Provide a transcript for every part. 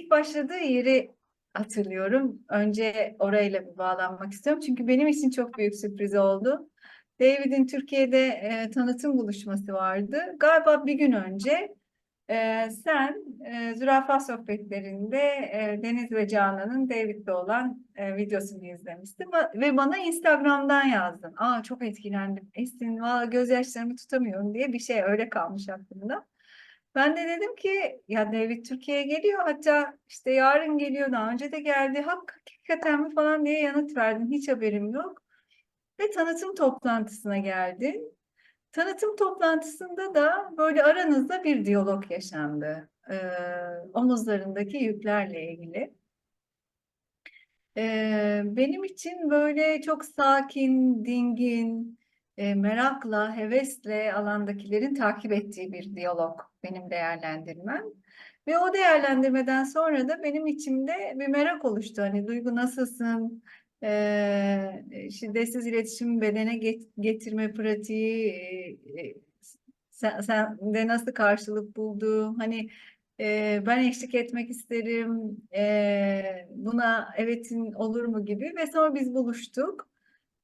ilk başladığı yeri hatırlıyorum. Önce orayla bir bağlanmak istiyorum. Çünkü benim için çok büyük sürpriz oldu. David'in Türkiye'de e, tanıtım buluşması vardı. Galiba bir gün önce e, sen e, Zürafa Sohbetleri'nde e, Deniz ve Canan'ın David'le olan e, videosunu izlemiştin. Ve bana Instagram'dan yazdın. Aa çok etkilendim. Esin valla gözyaşlarımı tutamıyorum diye bir şey öyle kalmış aklımda. Ben de dedim ki ya David Türkiye'ye geliyor hatta işte yarın geliyor daha önce de geldi Hak, hakikaten mi falan diye yanıt verdim hiç haberim yok ve tanıtım toplantısına geldin. Tanıtım toplantısında da böyle aranızda bir diyalog yaşandı ee, omuzlarındaki yüklerle ilgili. Ee, benim için böyle çok sakin, dingin, e, merakla, hevesle alandakilerin takip ettiği bir diyalog benim değerlendirmem. Ve o değerlendirmeden sonra da benim içimde bir merak oluştu. Hani Duygu nasılsın? Ee, şiddetsiz iletişim bedene get- getirme pratiği e, e, sen, sen de nasıl karşılık buldu? Hani e, ben eşlik etmek isterim. E, buna evetin olur mu gibi ve sonra biz buluştuk.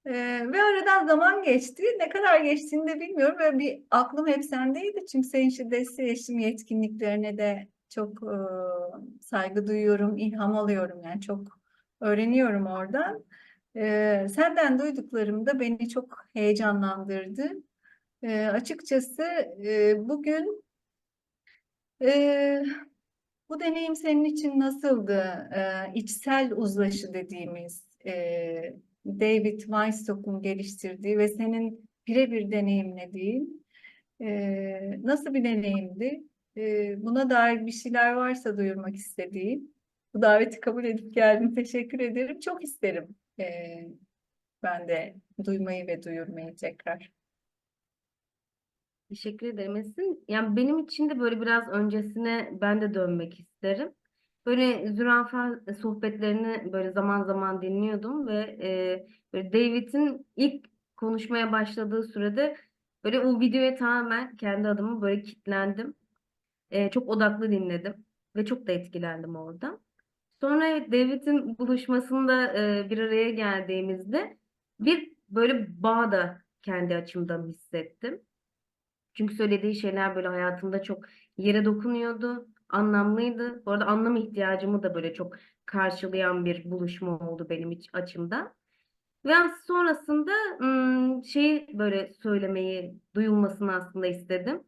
E, ve aradan zaman geçti. Ne kadar geçtiğini de bilmiyorum ve bir aklım hep sendeydi. Çünkü senin şiddetsiz iletişim yetkinliklerine de çok e, saygı duyuyorum, ilham alıyorum yani çok öğreniyorum oradan. E, senden duyduklarım da beni çok heyecanlandırdı. E, açıkçası e, bugün e, bu deneyim senin için nasıldı? E, içsel uzlaşı dediğimiz e, David Weinstock'un geliştirdiği ve senin birebir deneyimlediğin e, nasıl bir deneyimdi? E, buna dair bir şeyler varsa duyurmak istediğin. Bu daveti kabul edip geldin. Teşekkür ederim. Çok isterim e, ben de duymayı ve duyurmayı tekrar. Teşekkür ederim Esin. Yani benim için de böyle biraz öncesine ben de dönmek isterim. Böyle zürafa sohbetlerini böyle zaman zaman dinliyordum ve e, böyle David'in ilk konuşmaya başladığı sürede böyle o videoya tamamen kendi adıma böyle kitlendim. E, çok odaklı dinledim ve çok da etkilendim orada. Sonra David'in buluşmasında e, bir araya geldiğimizde bir böyle bağ da kendi açımdan hissettim. Çünkü söylediği şeyler böyle hayatımda çok yere dokunuyordu, anlamlıydı. Bu arada anlam ihtiyacımı da böyle çok karşılayan bir buluşma oldu benim açımdan. Ve sonrasında şeyi böyle söylemeyi, duyulmasını aslında istedim.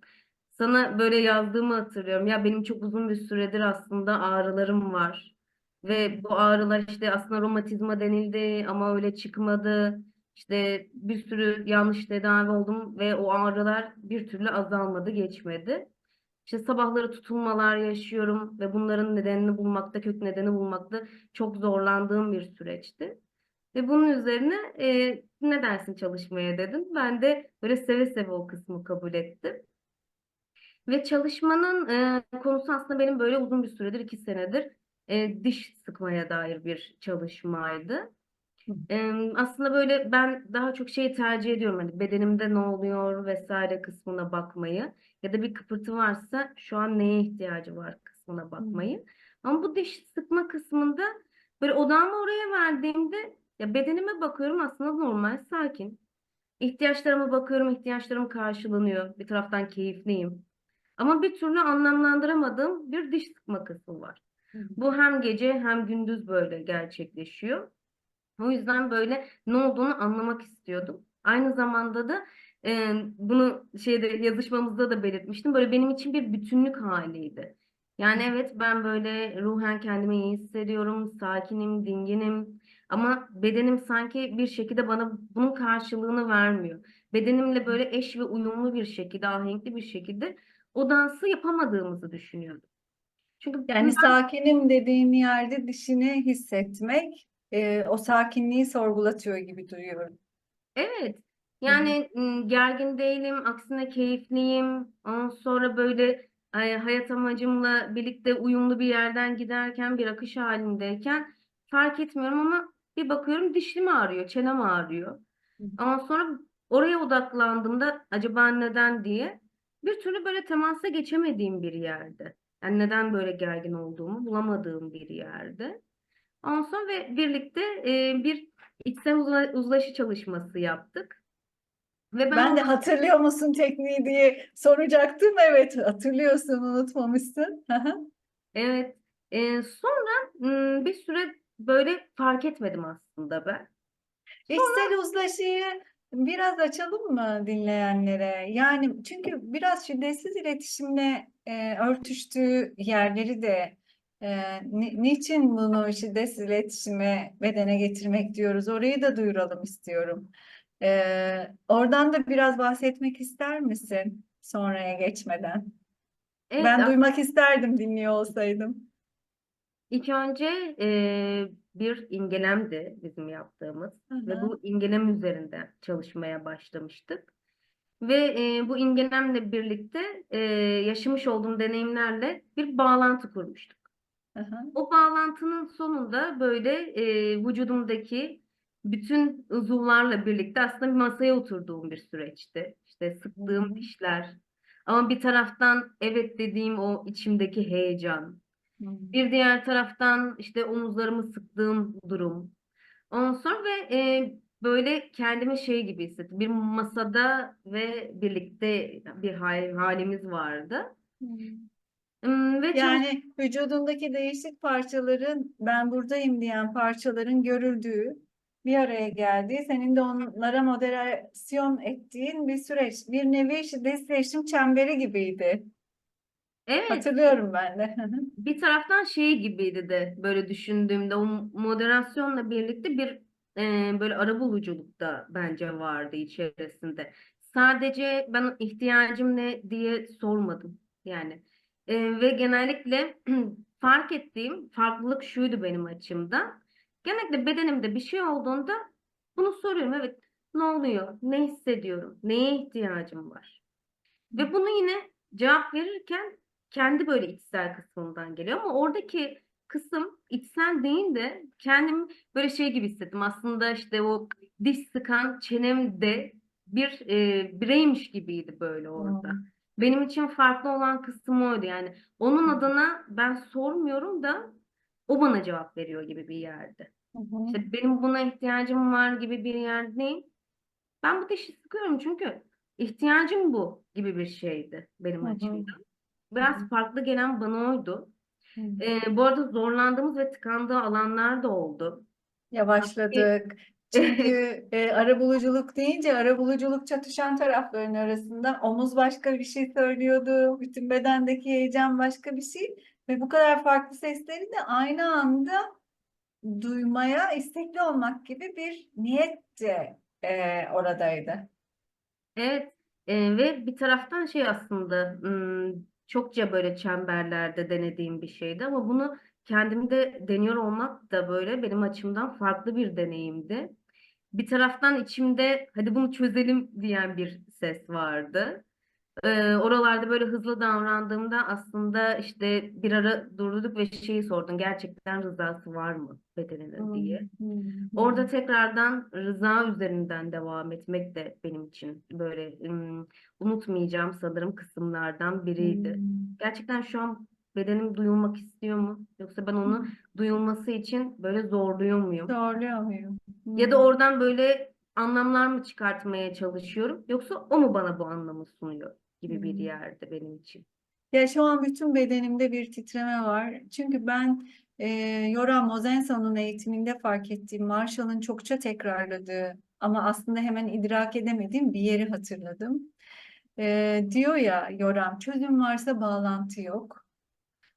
Sana böyle yazdığımı hatırlıyorum. Ya benim çok uzun bir süredir aslında ağrılarım var. Ve bu ağrılar işte aslında romatizma denildi ama öyle çıkmadı. İşte bir sürü yanlış tedavi oldum ve o ağrılar bir türlü azalmadı, geçmedi. İşte sabahları tutulmalar yaşıyorum ve bunların nedenini bulmakta, kök nedeni bulmakta çok zorlandığım bir süreçti. Ve bunun üzerine e, ne dersin çalışmaya dedin. Ben de böyle seve seve o kısmı kabul ettim. Ve çalışmanın e, konusu aslında benim böyle uzun bir süredir, iki senedir e, diş sıkmaya dair bir çalışmaydı. Aslında böyle ben daha çok şeyi tercih ediyorum. Hani bedenimde ne oluyor vesaire kısmına bakmayı. Ya da bir kıpırtı varsa şu an neye ihtiyacı var kısmına bakmayı. Ama bu diş sıkma kısmında böyle odağımı oraya verdiğimde ya bedenime bakıyorum aslında normal, sakin. İhtiyaçlarıma bakıyorum, ihtiyaçlarım karşılanıyor. Bir taraftan keyifliyim. Ama bir türlü anlamlandıramadığım bir diş sıkma kısmı var. Bu hem gece hem gündüz böyle gerçekleşiyor. O yüzden böyle ne olduğunu anlamak istiyordum. Aynı zamanda da e, bunu şeyde yazışmamızda da belirtmiştim. Böyle benim için bir bütünlük haliydi. Yani evet ben böyle ruhen kendimi iyi hissediyorum, sakinim, dinginim. Ama bedenim sanki bir şekilde bana bunun karşılığını vermiyor. Bedenimle böyle eş ve uyumlu bir şekilde, ahenkli bir şekilde o dansı yapamadığımızı düşünüyordum. Çünkü Yani sakinim dediğim yerde dişini hissetmek e, o sakinliği sorgulatıyor gibi duyuyorum. Evet. Yani m, gergin değilim, aksine keyifliyim. Ondan sonra böyle ay, hayat amacımla birlikte uyumlu bir yerden giderken, bir akış halindeyken fark etmiyorum ama bir bakıyorum dişim ağrıyor, çenem ağrıyor. Hı hı. Ondan sonra oraya odaklandığımda acaba neden diye bir türlü böyle temasa geçemediğim bir yerde. Yani neden böyle gergin olduğumu bulamadığım bir yerde. Ondan sonra ve birlikte e, bir içsel uzla- uzlaşı çalışması yaptık. Ve ben, Ben de hatırlıyor musun tekniği diye soracaktım. Evet, hatırlıyorsun, unutmamışsın. Evet e, sonra bir süre böyle fark etmedim aslında ben. İçsel uzlaşıyı biraz açalım mı dinleyenlere? Yani çünkü biraz şiddetsiz iletişimle e, örtüştüğü yerleri de e, ni- niçin bunu şiddetsiz iletişime bedene getirmek diyoruz? Orayı da duyuralım istiyorum. E, oradan da biraz bahsetmek ister misin sonraya geçmeden? Evet, Ben duymak isterdim dinliyor olsaydım. ilk önce e, bir imgelemdi bizim yaptığımız Hı ve hı. bu imgelem üzerinde çalışmaya başlamıştık. Ve e, bu imgelemle birlikte e, yaşamış olduğum deneyimlerle bir bağlantı kurmuştuk. Hı hı. O bağlantının sonunda böyle e, vücudumdaki bütün uzuvlarla birlikte aslında bir masaya oturduğum bir süreçti. İşte Hı sıktığım hı. dişler ama bir taraftan evet dediğim o içimdeki heyecan. Hı. Bir diğer taraftan işte omuzlarımı sıktığım durum. Ondan sonra ve e, böyle kendimi şey gibi hissettim. Bir masada ve birlikte bir hal- halimiz vardı. Hı. Ve çalış- Yani vücudundaki değişik parçaların ben buradayım diyen parçaların görüldüğü, bir araya geldiği, senin de onlara moderasyon ettiğin bir süreç. Bir nevi şiddetsiz iletişim çemberi gibiydi. evet Hatırlıyorum ben de. bir taraftan şey gibiydi de böyle düşündüğümde o moderasyonla birlikte bir e, böyle arabuluculuk da bence vardı içerisinde. Sadece ben ihtiyacım ne diye sormadım yani. E, ve genellikle fark ettiğim farklılık şuydu benim açımdan. Genellikle bedenimde bir şey olduğunda bunu soruyorum. Evet, ne oluyor? Ne hissediyorum? Neye ihtiyacım var? Ve bunu yine cevap verirken kendi böyle içsel kısmından geliyor ama oradaki kısım içsel değil de kendim böyle şey gibi hissettim. Aslında işte o diş sıkan çenemde bir e, bireymiş gibiydi böyle orada. Hmm. Benim için farklı olan kısım oydu yani. Onun adına ben sormuyorum da o bana cevap veriyor gibi bir yerde. Hı hı. İşte benim buna ihtiyacım var gibi bir yer değil. Ben bu dişi sıkıyorum çünkü ihtiyacım bu gibi bir şeydi benim Hı hı. açımdan. Biraz farklı gelen bana oydu. Hı. Ee, bu arada zorlandığımız ve tıkandığı alanlar da oldu. Yavaşladık. Çünkü e, arabuluculuk deyince arabuluculuk çatışan tarafların arasında omuz başka bir şey söylüyordu. Bütün bedendeki heyecan başka bir şey. Ve bu kadar farklı sesleri de aynı anda duymaya istekli olmak gibi bir niyet de e, oradaydı. Evet e, ve bir taraftan şey aslında çokça böyle çemberlerde denediğim bir şeydi ama bunu kendimde deniyor olmak da böyle benim açımdan farklı bir deneyimdi. Bir taraftan içimde hadi bunu çözelim diyen bir ses vardı. Ee, oralarda böyle hızlı davrandığımda aslında işte bir ara durduk ve şeyi sordum. Gerçekten rızası var mı bedeninin diye. Orada tekrardan rıza üzerinden devam etmek de benim için böyle ım, unutmayacağım sanırım kısımlardan biriydi. Gerçekten şu an bedenim duyulmak istiyor mu? Yoksa ben onu duyulması için böyle zorluyor muyum? Zorluyor muyum? Ya da oradan böyle anlamlar mı çıkartmaya çalışıyorum? Yoksa o mu bana bu anlamı sunuyor gibi bir Hmm. yerde benim için. Ya şu an bütün bedenimde bir titreme var. Çünkü ben e, Yoram Mozenson'un eğitiminde fark ettiğim Marshall'ın çokça tekrarladığı ama aslında hemen idrak edemediğim bir yeri hatırladım. E, diyor ya Yoram, çözüm varsa bağlantı yok.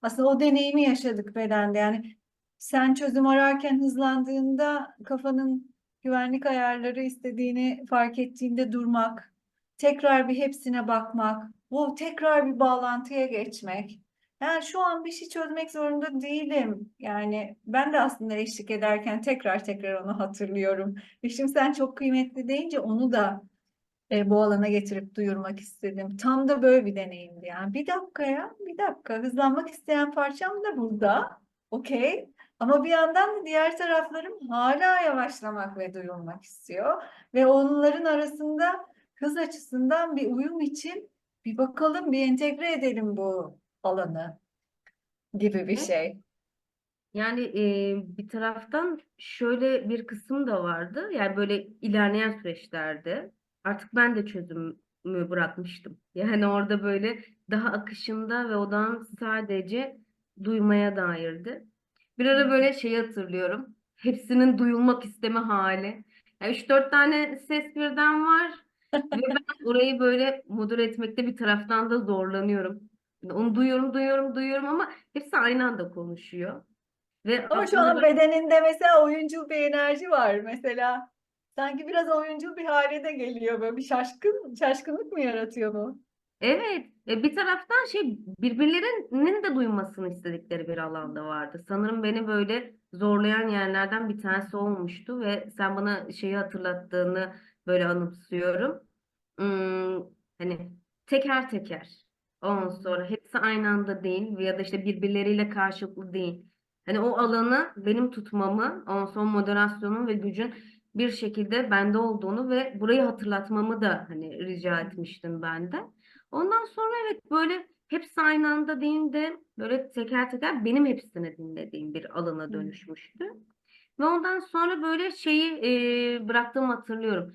Aslında o deneyimi yaşadık bedende. Yani sen çözüm ararken hızlandığında kafanın güvenlik ayarları istediğini fark ettiğinde durmak, tekrar bir hepsine bakmak, bu tekrar bir bağlantıya geçmek. Yani şu an bir şey çözmek zorunda değilim. Yani ben de aslında eşlik ederken tekrar tekrar onu hatırlıyorum. Ve şimdi sen çok kıymetli deyince onu da e, bu alana getirip duyurmak istedim. Tam da böyle bir deneyimdi yani. Bir dakika ya, bir dakika. Hızlanmak isteyen parçam da burada. Okey. Ama bir yandan da diğer taraflarım hala yavaşlamak ve duyulmak istiyor. Ve onların arasında hız açısından bir uyum için bir bakalım, bir entegre edelim bu alanı. gibi bir şey. Yani e, bir taraftan şöyle bir kısım da vardı. Yani böyle ilerleyen süreçlerde artık ben de çözümü bırakmıştım. Yani orada böyle daha akışında ve odağım sadece duymaya dairdi. Bir ara böyle şeyi hatırlıyorum. Hepsinin duyulmak isteme hali. Yani 3-4 tane ses birden var ve ben orayı böyle modüle etmekte bir taraftan da zorlanıyorum. Onu duyuyorum, duyuyorum, duyuyorum ama hepsi aynı anda konuşuyor. Ve Ama şu an bedeninde mesela oyuncul bir enerji var mesela. Sanki biraz oyuncul bir hale de geliyor böyle bir şaşkın şaşkınlık mı yaratıyor bu? Evet, e, bir taraftan şey birbirlerinin de duymasını istedikleri bir alanda vardı. Sanırım beni böyle zorlayan yerlerden bir tanesi olmuştu ve sen bana şeyi hatırlattığını böyle anımsıyorum. Hmm, hani teker teker. Ondan sonra hepsi aynı anda değil ya da işte birbirleriyle karşılıklı değil. Hani o alanı benim tutmamı, ondan sonra moderasyonun ve gücün bir şekilde bende olduğunu ve burayı hatırlatmamı da hani rica etmiştim ben de. Ondan sonra evet böyle hepsi aynı anda değil de böyle teker teker benim hepsini dinlediğim bir alana dönüşmüştü. Ve ondan sonra böyle şeyi e, bıraktığımı hatırlıyorum.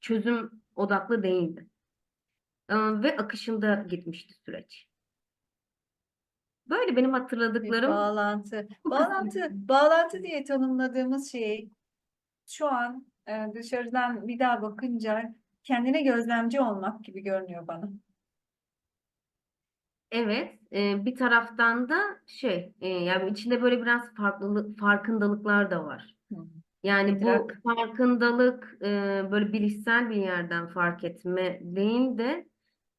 Çözüm odaklı değildi. E, ve akışında gitmişti süreç. Böyle benim Bir hatırladıklarım bağlantı. bu Bağlantı, kısmıydı. bağlantı diye tanımladığımız şey şu an e, dışarıdan bir daha bakınca kendine gözlemci olmak gibi görünüyor bana. Evet, e, bir taraftan da şey, e, yani içinde böyle biraz farklılık, farkındalıklar da var. Hı. Yani bu farkındalık e, böyle bilişsel bir yerden fark etme değil de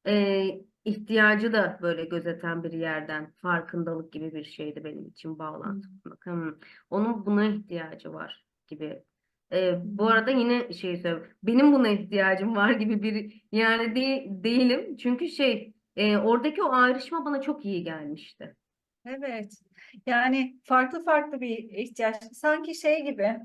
e, ihtiyacı da böyle gözeten bir yerden farkındalık gibi bir şeydi benim için bağlantı kurmak. Hmm, Onun buna ihtiyacı var gibi. E, bu arada yine şey söyleyeyim. Benim buna ihtiyacım var gibi bir yani de, değilim. Çünkü şey e, oradaki o ayrışma bana çok iyi gelmişti. Evet. Yani farklı farklı bir ihtiyaç. Sanki şey gibi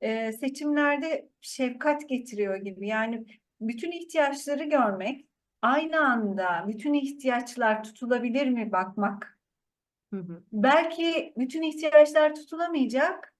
e, seçimlerde şefkat getiriyor gibi. Yani bütün ihtiyaçları görmek, aynı anda bütün ihtiyaçlar tutulabilir mi bakmak. Hı hı. Belki bütün ihtiyaçlar tutulamayacak.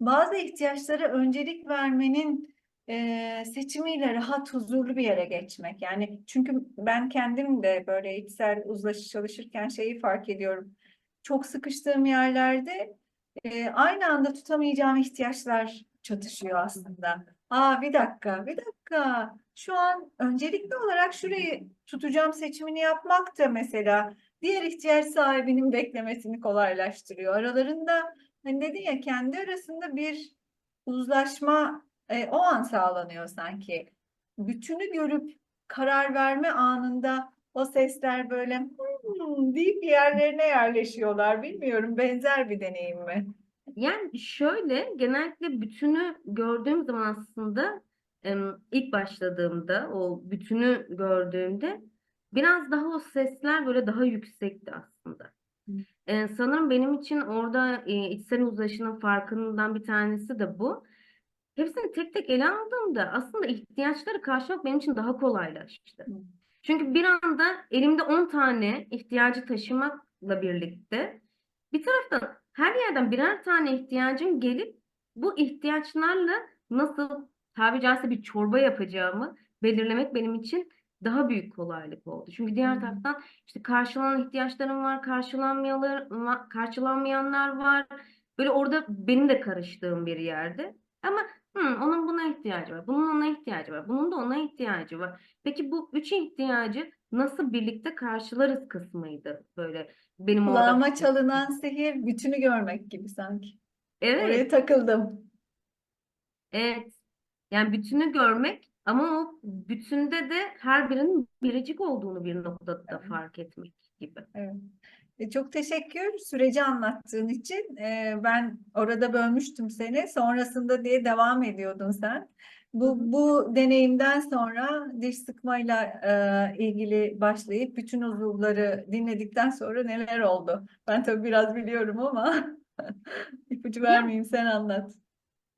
Bazı ihtiyaçlara öncelik vermenin e, seçimiyle rahat, huzurlu bir yere geçmek. Yani çünkü ben kendim de böyle içsel uzlaşı çalışırken şeyi fark ediyorum. Çok sıkıştığım yerlerde e, aynı anda tutamayacağım ihtiyaçlar çatışıyor aslında. Aa bir dakika, bir dakika. Şu an öncelikli olarak şurayı tutacağım seçimini yapmak da mesela diğer ihtiyaç sahibinin beklemesini kolaylaştırıyor. Aralarında hani dedin ya kendi arasında bir uzlaşma e, o an sağlanıyor sanki. Bütünü görüp karar verme anında o sesler böyle hmm, deyip yerlerine yerleşiyorlar. Bilmiyorum benzer bir deneyim mi? Yani şöyle genellikle bütünü gördüğüm zaman aslında ilk başladığımda o bütünü gördüğümde biraz daha o sesler böyle daha yüksekti aslında. Hı. E, sanırım benim için orada e, içsel uzlaşının farkından bir tanesi de bu. Hepsini tek tek ele aldığımda aslında ihtiyaçları karşılamak benim için daha kolaylaştı. Hı. Çünkü bir anda elimde 10 tane ihtiyacı taşımakla birlikte bir taraftan her yerden birer tane ihtiyacım gelip bu ihtiyaçlarla nasıl tabiri caizse bir çorba yapacağımı belirlemek benim için daha büyük kolaylık oldu. Çünkü diğer Hı. taraftan işte karşılanan ihtiyaçlarım var, karşılanmayanlar, karşılanmayanlar var. Böyle orada benim de karıştığım bir yerde. Ama hı, onun buna ihtiyacı var, bunun ona ihtiyacı var, bunun da ona ihtiyacı var. Peki bu üç ihtiyacı nasıl birlikte karşılarız kısmıydı böyle benim orada Kulağıma çalınan sihir bütünü görmek gibi sanki. Oraya Evet, takıldım. evet. Yani bütünü görmek ama o bütünde de her birinin biricik olduğunu bir noktada da fark etmek gibi. Evet. E, Çok teşekkür süreci anlattığın için. E, ben orada bölmüştüm seni. Sonrasında diye devam ediyordun sen. Bu, bu deneyimden sonra diş sıkmayla e, ilgili başlayıp bütün uzuvları dinledikten sonra neler oldu? Ben tabii biraz biliyorum ama ipucu vermeyeyim sen anlat.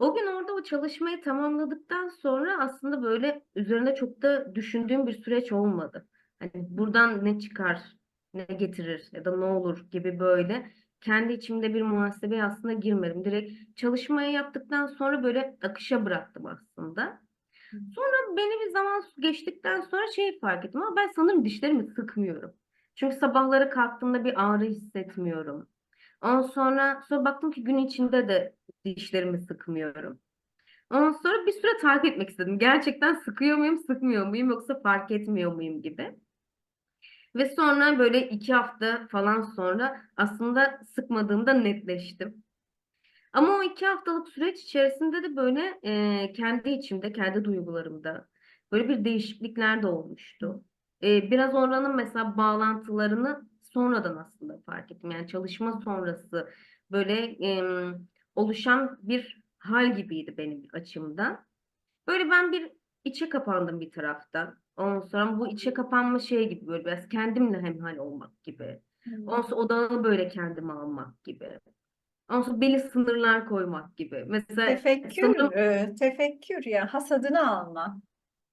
O gün orada o çalışmayı tamamladıktan sonra aslında böyle üzerine çok da düşündüğüm bir süreç olmadı. Hani buradan ne çıkar, ne getirir ya da ne olur gibi böyle kendi içimde bir muhasebeye aslında girmedim. Direkt çalışmayı yaptıktan sonra böyle akışa bıraktım aslında. Sonra belli bir zaman geçtikten sonra şey fark ettim ama ben sanırım dişlerimi sıkmıyorum. Çünkü sabahları kalktığımda bir ağrı hissetmiyorum. Ondan sonra, sonra baktım ki gün içinde de dişlerimi sıkmıyorum. Ondan sonra bir süre takip etmek istedim. Gerçekten sıkıyor muyum, sıkmıyor muyum yoksa fark etmiyor muyum gibi. Ve sonra böyle iki hafta falan sonra aslında sıkmadığımda netleştim. Ama o iki haftalık süreç içerisinde de böyle e, kendi içimde, kendi duygularımda böyle bir değişiklikler de olmuştu. E, biraz oranın mesela bağlantılarını sonradan aslında fark ettim. Yani çalışma sonrası böyle e, oluşan bir hal gibiydi benim açımdan. Böyle ben bir içe kapandım bir taraftan. Ondan sonra bu içe kapanma şey gibi böyle biraz kendimle hemhal olmak gibi. Ondan sonra odağını böyle kendime almak gibi. Ondan sonra belli sınırlar koymak gibi. Mesela Tefekkür, sanırım e, tefekkür ya hasadını alma.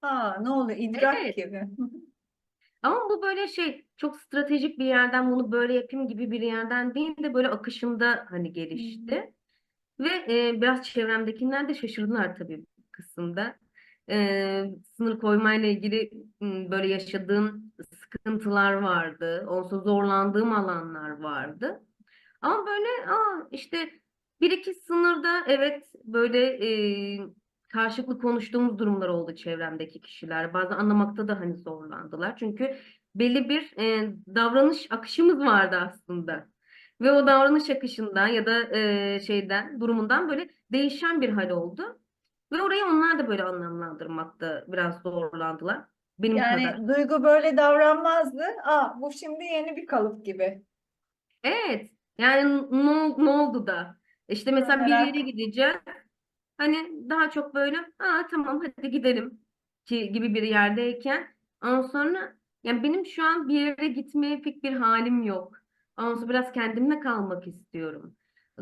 Ha ne oluyor? İdrak evet gibi. ama bu böyle şey çok stratejik bir yerden bunu böyle yapayım gibi bir yerden değil de böyle akışında hani gelişti. Ve e, biraz çevremdekiler de şaşırdılar tabii bu kısımda. E, sınır koymayla ilgili m, böyle yaşadığım sıkıntılar vardı. Olsa zorlandığım alanlar vardı. Ama böyle aa, işte bir iki sınırda evet böyle e, karşılıklı konuştuğumuz durumlar oldu çevremdeki kişiler. Bazen anlamakta da hani zorlandılar. Çünkü belli bir e, davranış akışımız vardı aslında. Ve o davranış akışından ya da e, şeyden, durumundan böyle değişen bir hal oldu. Ve orayı onlar da böyle anlamlandırmakta biraz zorlandılar. Benim kadar. Yani Duygu böyle davranmazdı. Aa bu şimdi yeni bir kalıp gibi. Evet. Yani ne, ne oldu da? İşte mesela bir yere gideceğiz. Hani daha çok böyle, aa tamam hadi gidelim ki gibi bir yerdeyken ondan sonra yani benim şu an bir yere gitmeye pek bir halim yok. Ondan sonra biraz kendimle kalmak istiyorum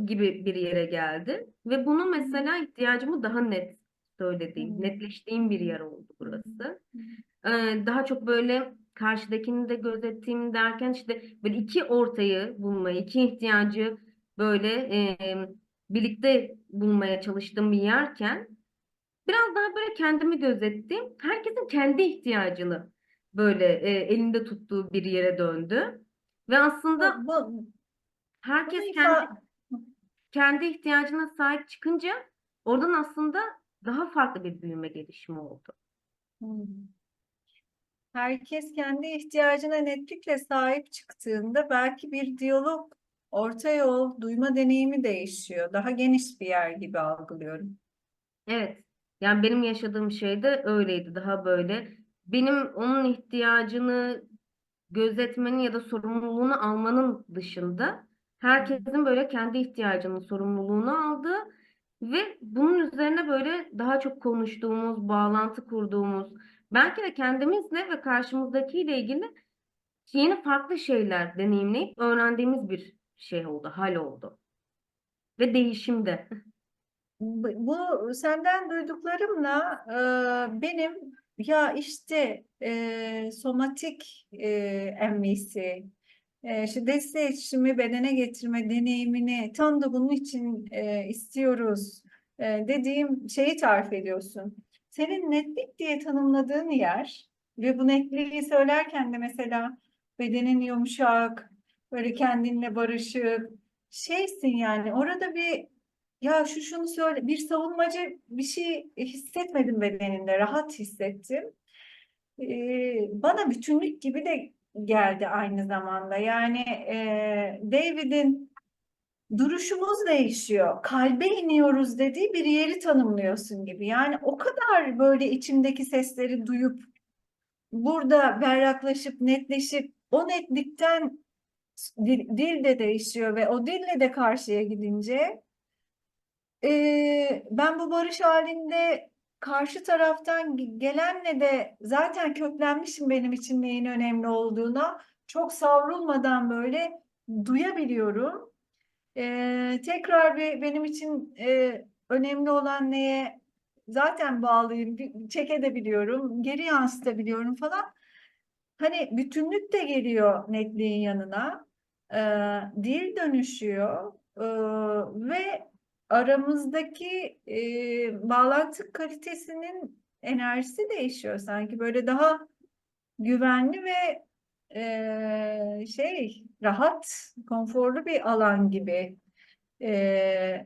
gibi bir yere geldi. Ve bunu mesela ihtiyacımı daha net söylediğim, netleştiğim bir yer oldu burası. Ee, daha çok böyle karşıdakini de gözettiğim derken işte böyle iki ortayı bulmayı, iki ihtiyacı böyle e, birlikte bulmaya çalıştığım bir yerken biraz daha böyle kendimi gözettiğim, herkesin kendi ihtiyacını böyle e, elinde tuttuğu bir yere döndü. Ve aslında Bu, bu, herkes kendi ifa kendi ihtiyacına sahip çıkınca oradan aslında daha farklı bir büyüme gelişimi oldu. Hmm. Herkes kendi ihtiyacına netlikle sahip çıktığında belki bir diyalog, orta yol, duyma deneyimi değişiyor. Daha geniş bir yer gibi algılıyorum. Evet. Yani benim yaşadığım şey de öyleydi. Daha böyle benim onun ihtiyacını gözetmenin ya da sorumluluğunu almanın dışında herkesin böyle kendi ihtiyacının sorumluluğunu aldığı ve bunun üzerine böyle daha çok konuştuğumuz, bağlantı kurduğumuz, belki de kendimizle ve karşımızdakiyle ilgili yeni farklı şeyler deneyimleyip öğrendiğimiz bir şey oldu, hal oldu. Ve değişim de. Bu senden duyduklarımla benim ya işte e, somatik e, MVC, e, şiddetli iletişimi bedene getirme deneyimini tam da bunun için e, istiyoruz e, dediğim şeyi tarif ediyorsun. Senin netlik diye tanımladığın yer ve bu netliği söylerken de mesela bedenin yumuşak, böyle kendinle barışık şeysin yani orada bir ya şu şunu söyle bir savunmacı bir şey hissetmedim bedeninde rahat hissettim. Ee, bana bütünlük gibi de geldi aynı zamanda. Yani e, David'in duruşumuz değişiyor. Kalbe iniyoruz dediği bir yeri tanımlıyorsun gibi. Yani o kadar böyle içimdeki sesleri duyup burada berraklaşıp netleşip o netlikten dil, dil de değişiyor ve o dille de karşıya gidince ee, ben bu barış halinde karşı taraftan gelenle de zaten köklenmişim benim için neyin önemli olduğuna. Çok savrulmadan böyle duyabiliyorum. Ee, tekrar bir benim için e, önemli olan neye zaten bağlıyım, bir- çek edebiliyorum, geri yansıtabiliyorum falan. Hani bütünlük de geliyor netliğin yanına. e, dil dönüşüyor e, ve aramızdaki e, bağlantı kalitesinin enerjisi değişiyor sanki böyle daha güvenli ve e, şey rahat, konforlu bir alan gibi. E,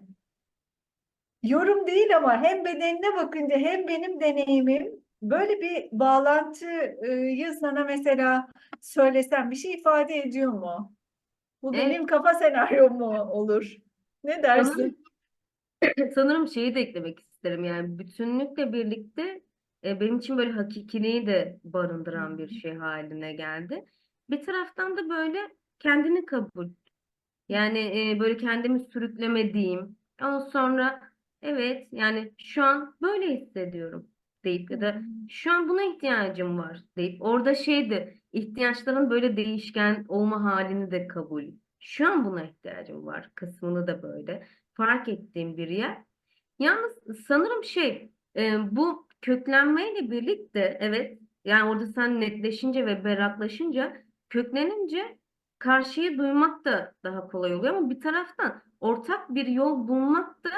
yorum değil ama hem bedenine bakınca hem benim deneyimim böyle bir bağlantıyı sana mesela söylesem bir şey ifade ediyor mu? Bu Evet. benim kafa senaryom mu olur? Ne dersin? Sanırım şeyi de eklemek isterim yani bütünlükle birlikte e, benim için böyle hakikiliği de barındıran bir şey haline geldi. Bir taraftan da böyle kendini kabul. Yani e, böyle kendimi sürüklemediğim. Ondan sonra evet yani şu an böyle hissediyorum deyip ya da şu an buna ihtiyacım var deyip orada şeydi ihtiyaçların böyle değişken olma halini de kabul. Şu an buna ihtiyacım var kısmını da böyle fark ettiğim bir yer. Yalnız sanırım şey e, bu köklenmeyle birlikte evet yani orada sen netleşince ve berraklaşınca köklenince karşıyı duymak da daha kolay oluyor ama bir taraftan ortak bir yol bulmak da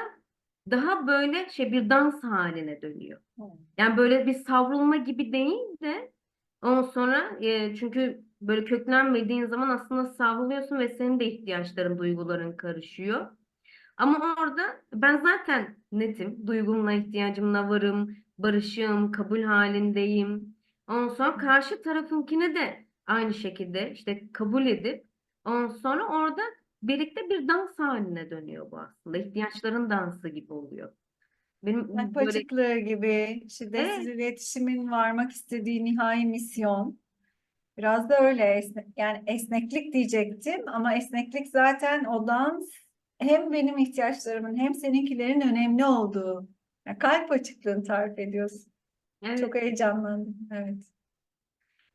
daha böyle şey bir dans haline dönüyor. Yani böyle bir savrulma gibi değil de ondan sonra e, çünkü böyle köklenmediğin zaman aslında savruluyorsun ve senin de ihtiyaçların, duyguların karışıyor. Ama orada ben zaten netim, duygumla, ihtiyacımla varım, barışığım, kabul halindeyim. Ondan sonra karşı tarafınkine de aynı şekilde işte kabul edip ondan sonra orada birlikte bir dans haline dönüyor bu aslında. İhtiyaçların dansı gibi oluyor. Benim Kalp böyle açıklığı gibi şiddetsiz Evet. iletişimin varmak istediği nihai misyon. Biraz da öyle esne- yani esneklik diyecektim ama esneklik zaten o dans hem benim ihtiyaçlarımın hem seninkilerin önemli olduğu. Yani kalp açıklığını tarif ediyorsun. evet. Çok heyecanlandım. Evet.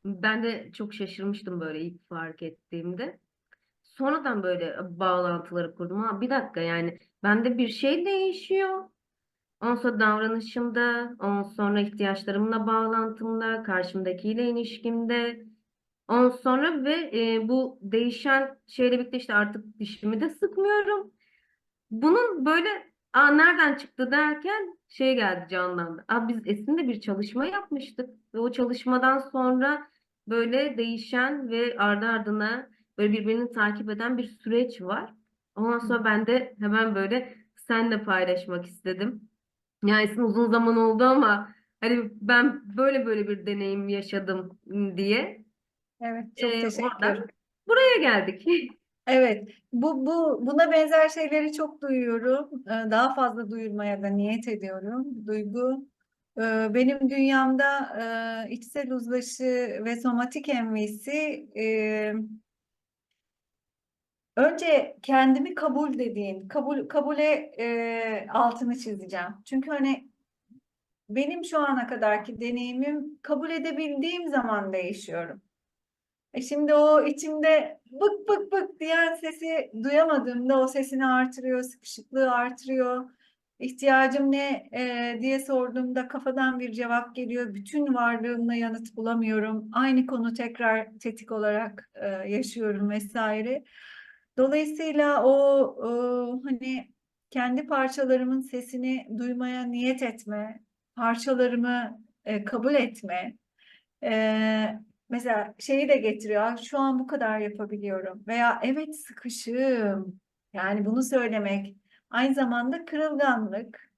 Ben de çok şaşırmıştım böyle ilk fark ettiğimde. Sonradan böyle bağlantıları kurdum. Ha, bir dakika yani bende bir şey değişiyor. Ondan sonra davranışımda, ondan sonra ihtiyaçlarımla bağlantımda, karşımdakiyle ilişkimde. Ondan sonra ve e, bu değişen şeyle birlikte işte artık dişimi de sıkmıyorum. Bunun böyle Aa, nereden çıktı derken şey geldi canlandı. Aa, biz Esin'le bir çalışma yapmıştık ve o çalışmadan sonra böyle değişen ve ardı ardına böyle birbirini takip eden bir süreç var. Ondan sonra ben de hemen böyle seninle paylaşmak istedim. Ya Esin uzun zaman oldu ama hani ben böyle böyle bir deneyim yaşadım diye. Evet, çok Ee, teşekkür. oradan buraya geldik. Evet, bu, bu buna benzer şeyleri çok duyuyorum. Ee, Daha fazla duyurmaya da niyet ediyorum. Duygu e, benim dünyamda e, içsel uzlaşı ve somatik MV'si e, önce kendimi kabul dediğin, kabul kabule altını çizeceğim. Çünkü hani benim şu ana kadarki deneyimim kabul edebildiğim zaman değişiyorum. E şimdi o içimde bık bık bık diyen sesi duyamadığımda o sesini artırıyor, sıkışıklığı artırıyor. İhtiyacım ne e, diye sorduğumda kafadan bir cevap geliyor. Bütün varlığımla yanıt bulamıyorum. Aynı konu tekrar tetik olarak e, yaşıyorum vesaire. Dolayısıyla o, o hani kendi parçalarımın sesini duymaya niyet etme, parçalarımı e, kabul etme. E, Mesela şeyi de getiriyor. "Ah, Şu an bu kadar yapabiliyorum. Veya evet sıkışığım. Yani bunu söylemek. Aynı zamanda kırılganlık.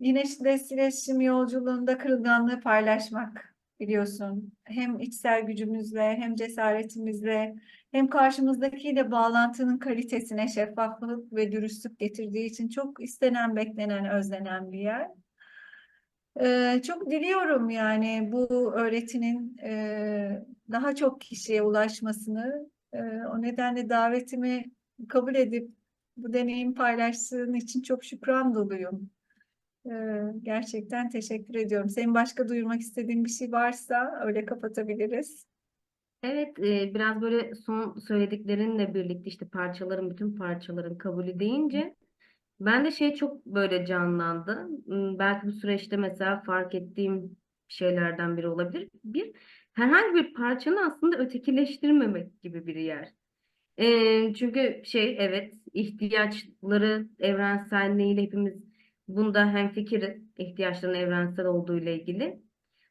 Yine iletişim yolculuğunda kırılganlığı paylaşmak biliyorsun. Hem içsel gücümüzle hem cesaretimizle hem karşımızdakiyle bağlantının kalitesine şeffaflık ve dürüstlük getirdiği için çok istenen, beklenen, özlenen bir yer. Ee, çok diliyorum yani bu öğretinin e, daha çok kişiye ulaşmasını. E, o nedenle davetimi kabul edip bu deneyim paylaştığın için çok şükran doluyum. E, gerçekten teşekkür ediyorum. Senin başka duyurmak istediğin bir şey varsa öyle kapatabiliriz. Evet, e, biraz böyle son söylediklerinle birlikte işte parçaların, bütün parçaların kabulü deyince ben de şey çok böyle canlandı. Hmm, Belki bu süreçte mesela fark ettiğim şeylerden biri olabilir. Bir, herhangi bir parçanı aslında ötekileştirmemek gibi bir yer. Ee, çünkü şey evet ihtiyaçları evrenselliğiyle hepimiz bunda hemfikiriz. ihtiyaçların evrensel olduğu ile ilgili.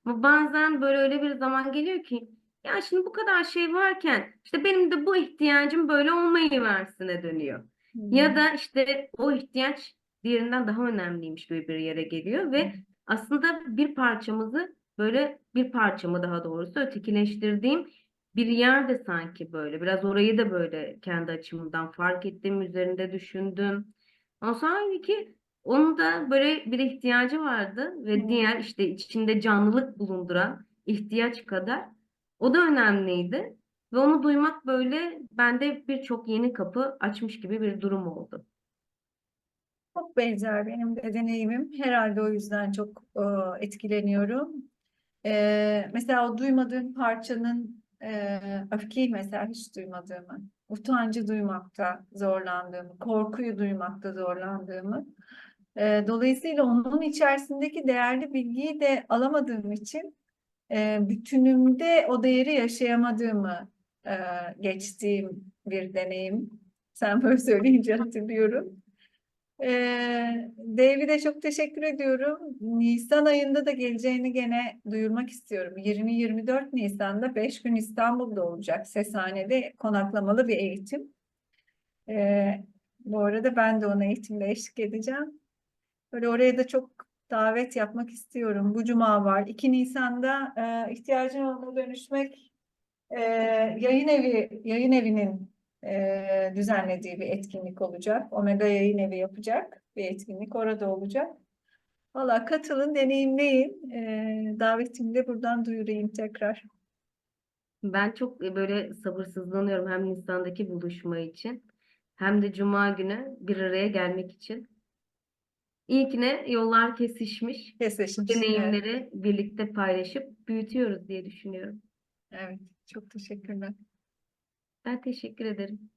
Ama bazen böyle öyle bir zaman geliyor ki ya şimdi bu kadar şey varken işte benim de bu ihtiyacım böyle olmayı versine dönüyor. Ya da işte o ihtiyaç diğerinden daha önemliymiş gibi bir yere geliyor ve aslında bir parçamızı böyle bir parçamı daha doğrusu ötekileştirdiğim bir yerde sanki böyle. Biraz orayı da böyle kendi açımdan fark ettim, üzerinde düşündüm. Ama sanki onun da böyle bir ihtiyacı vardı ve Hmm. diğer işte içinde canlılık bulunduran ihtiyaç kadar o da önemliydi. Ve onu duymak böyle bende birçok yeni kapı açmış gibi bir durum oldu. Çok benzer benim de deneyimim. Herhalde o yüzden çok e, etkileniyorum. E, mesela o duymadığın parçanın e, öfkeyi mesela hiç duymadığımı, utancı duymakta zorlandığımı, korkuyu duymakta zorlandığımı. E, dolayısıyla onun içerisindeki değerli bilgiyi de alamadığım için e, bütünümde o değeri yaşayamadığımı e, geçtiğim bir deneyim. Sen böyle söyleyince hatırlıyorum. Ee, David'e çok teşekkür ediyorum. Nisan ayında da geleceğini gene duyurmak istiyorum. 20-24 Nisan'da 5 gün İstanbul'da olacak. Seshane'de konaklamalı bir eğitim. Ee, bu arada ben de ona eğitimde eşlik edeceğim. Böyle oraya da çok davet yapmak istiyorum. Bu cuma var. 2 Nisan'da e, ihtiyacın olduğuna dönüşmek e, yayın evi yayın evinin e, düzenlediği bir etkinlik olacak. Omega Yayın Evi yapacak bir etkinlik orada olacak. Valla katılın, deneyimleyin. E, davetimi de buradan duyurayım tekrar. Ben çok böyle sabırsızlanıyorum hem Nisan'daki buluşma için hem de Cuma günü bir araya gelmek için. İlkine yollar kesişmiş, Keseşmiş. Evet, deneyimleri birlikte paylaşıp büyütüyoruz diye düşünüyorum. evet. Çok teşekkürler. Ben teşekkür ederim.